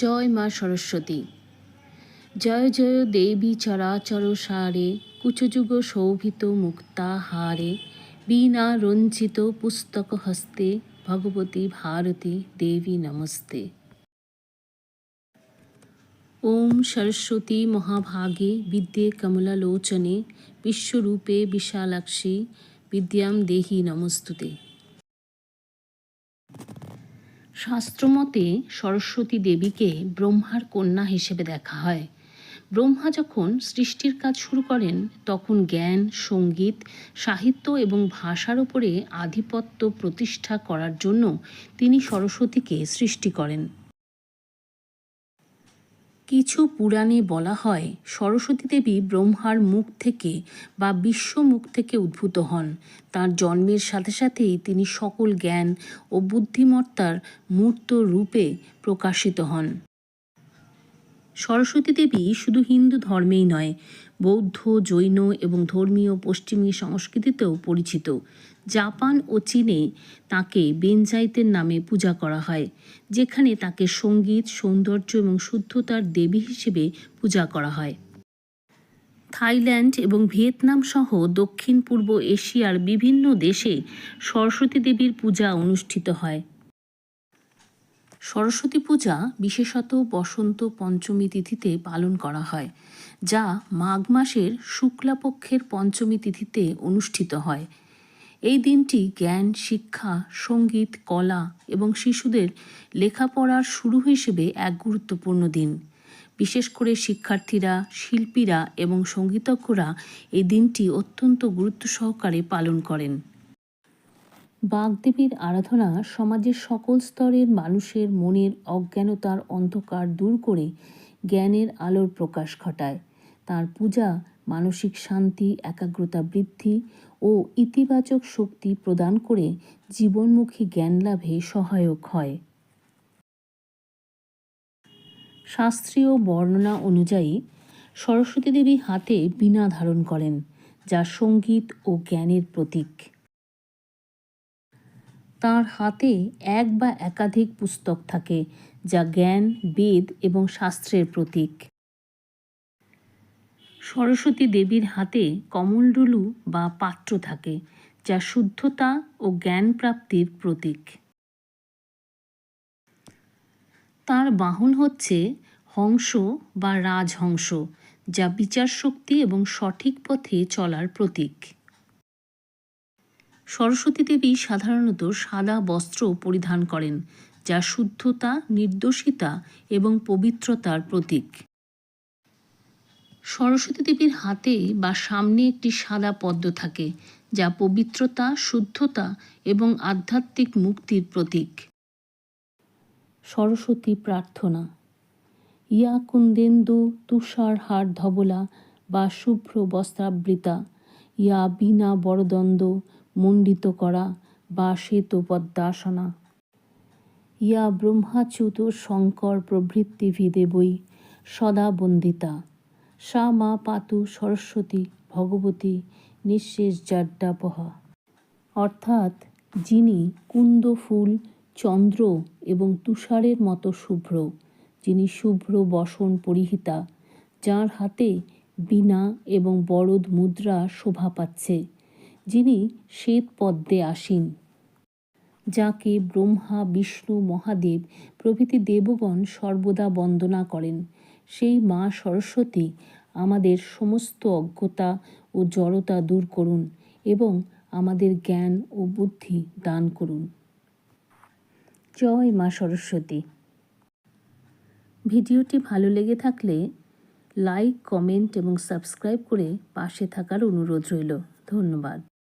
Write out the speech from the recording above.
জয় মা সরস্বতী। জয় জয় দেবী চরাচর সারে, কুচযুগ শোভিত মুক্তা হারে, বীণা রঞ্জিত পুস্তক হস্তে, ভগবতী ভারতী দেবী নমস্তে। ওম সরস্বতী মহাভাগে বিদ্যে কমলালোচনে, বিশ্বরূপে বিশালাক্ষী, বিদ্যাম দেহি নমস্তুতে। শাস্ত্রমতে সরস্বতী দেবীকে ব্রহ্মার কন্যা হিসেবে দেখা হয়। ব্রহ্মা যখন সৃষ্টির কাজ শুরু করেন, তখন জ্ঞান, সংগীত, সাহিত্য এবং ভাষার উপরে আধিপত্য প্রতিষ্ঠা করার জন্য তিনি সরস্বতীকে সৃষ্টি করেন। কিছু পুরাণে বলা হয়, সরস্বতী দেবী ব্রহ্মার মুখ থেকে বা বিশ্ব মুখ থেকে উদ্ভূত হন। তার জন্মের সাথে সাথেই তিনি সকল জ্ঞান ও বুদ্ধিমত্তার মূর্ত রূপে প্রকাশিত হন। সরস্বতী দেবী শুধু হিন্দু ধর্মেই নয়, বৌদ্ধ, জৈন এবং ধর্মীয় পশ্চিমী সংস্কৃতিতেও পরিচিত। জাপান ও চীনে তাকে বেনজাইতের নামে পূজা করা হয়, যেখানে তাকে সংগীত, সৌন্দর্য এবং শুদ্ধতার দেবী হিসেবে পূজা করা হয়। থাইল্যান্ড এবং ভিয়েতনাম সহ দক্ষিণ পূর্ব এশিয়ার বিভিন্ন দেশে সরস্বতী দেবীর পূজা অনুষ্ঠিত হয়। সরস্বতী পূজা বিশেষত বসন্ত পঞ্চমী তিথিতে পালন করা হয়, যা মাঘ মাসের শুক্লাপক্ষের পঞ্চমী তিথিতে অনুষ্ঠিত হয়। এই দিনটি জ্ঞান, শিক্ষা, সংগীত, কলা এবং শিশুদের লেখাপড়ার শুরু হিসেবে এক গুরুত্বপূর্ণ দিন। বিশেষ করে শিক্ষার্থীরা, শিল্পীরা এবং সঙ্গীতজ্ঞরা এই দিনটি অত্যন্ত গুরুত্ব সহকারে পালন করেন। বাগদেবীর আরাধনা সমাজের সকল স্তরের মানুষের মনের অজ্ঞানতার অন্ধকার দূর করে জ্ঞানের আলোর প্রকাশ ঘটায়। তার পূজা, মানসিক শান্তি, একাগ্রতা বৃদ্ধি ও ইতিবাচক শক্তি প্রদান করে জীবনমুখী জ্ঞান লাভে সহায়ক হয়। শাস্ত্রীয় বর্ণনা অনুযায়ী, সরস্বতী দেবী হাতে বীণা ধারণ করেন, যা সংগীত ও জ্ঞানের প্রতীক। তার হাতে এক বা একাধিক পুস্তক থাকে, যা জ্ঞান, বেদ এবং শাস্ত্রের প্রতীক। সরস্বতী দেবীর হাতে কমলডুলু বা পাত্র থাকে, যা শুদ্ধতা ও জ্ঞান প্রাপ্তির প্রতীক। তার বাহন হচ্ছে হংস বা রাজহংস, যা বিচার শক্তি এবং সঠিক পথে চলার প্রতীক। সরস্বতী দেবী সাধারণত সাদা বস্ত্র পরিধান করেন, যা শুদ্ধতা, নির্দোষিতা এবং পবিত্রতার প্রতীক। সরস্বতী দেবীর হাতে বা সামনে একটি সাদা পদ্ম থাকে, যা পবিত্রতা, শুদ্ধতা এবং আধ্যাত্মিক মুক্তির প্রতীক। সরস্বতী প্রার্থনা, ইয়া কুন্দেন্দু তুষার হার ধবলা বা শুভ্র বস্ত্রাবৃতা, ইয়া বিনা বরদণ্ড মণ্ডিত করা বা শ্বেত পদ্মাসনা ইয়া ব্রহ্মাচ্যুত শঙ্কর প্রভৃতি ভিদেবই সদা বন্দিতা। সা মা পাতু সরস্বতী ভগবতী নিঃশেষ জাড্ডাপহা অর্থাৎ যিনি কুন্দ, ফুল, চন্দ্র এবং তুষারের মতো শুভ্র, যিনি শুভ্র বসন পরিহিতা, যার হাতে বীণা এবং বরদ মুদ্রা শোভা পাচ্ছে। যিনি শ্বেত পদ্মে আসীন, যাকে ব্রহ্মা, বিষ্ণু, মহাদেব প্রভৃতি দেবগণ সর্বদা বন্দনা করেন। সেই মা সরস্বতী আমাদের সমস্ত অজ্ঞতা ও জড়তা দূর করুন এবং আমাদের জ্ঞান ও বুদ্ধি দান করুন। জয় মা সরস্বতী। ভিডিওটি ভালো লেগে থাকলে লাইক, কমেন্ট এবং সাবস্ক্রাইব করে পাশে থাকার অনুরোধ রইল। ধন্যবাদ।